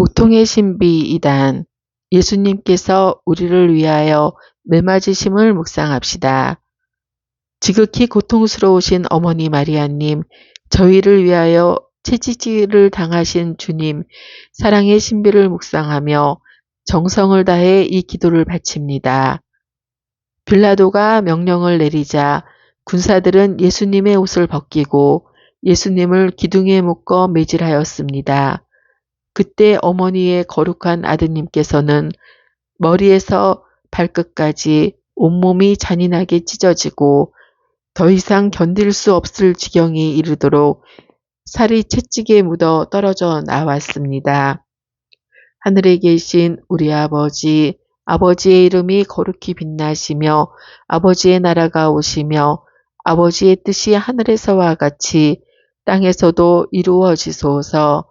고통의 신비 2단 예수님께서 우리를 위하여 매맞으심을 묵상합시다. 지극히 고통스러우신 어머니 마리아님, 저희를 위하여 채찍질을 당하신 주님, 사랑의 신비를 묵상하며 정성을 다해 이 기도를 바칩니다. 빌라도가 명령을 내리자 군사들은 예수님의 옷을 벗기고 예수님을 기둥에 묶어 매질하였습니다. 그때 어머니의 거룩한 아드님께서는 머리에서 발끝까지 온몸이 잔인하게 찢어지고 더 이상 견딜 수 없을 지경이 이르도록 살이 채찍에 묻어 떨어져 나왔습니다. 하늘에 계신 우리 아버지, 아버지의 이름이 거룩히 빛나시며 아버지의 나라가 오시며 아버지의 뜻이 하늘에서와 같이 땅에서도 이루어지소서.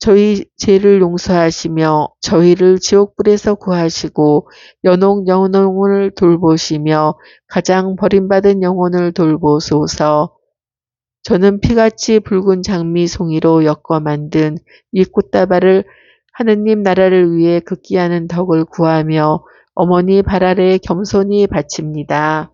저희 죄를 용서하시며 저희를 지옥불에서 구하시고 연옥 영혼을 돌보시며 가장 버림받은 영혼을 돌보소서. 저는 피같이 붉은 장미 송이로 엮어 만든 이 꽃다발을 하느님 나라를 위해 극기하는 덕을 구하며 어머니 발 아래 겸손히 바칩니다.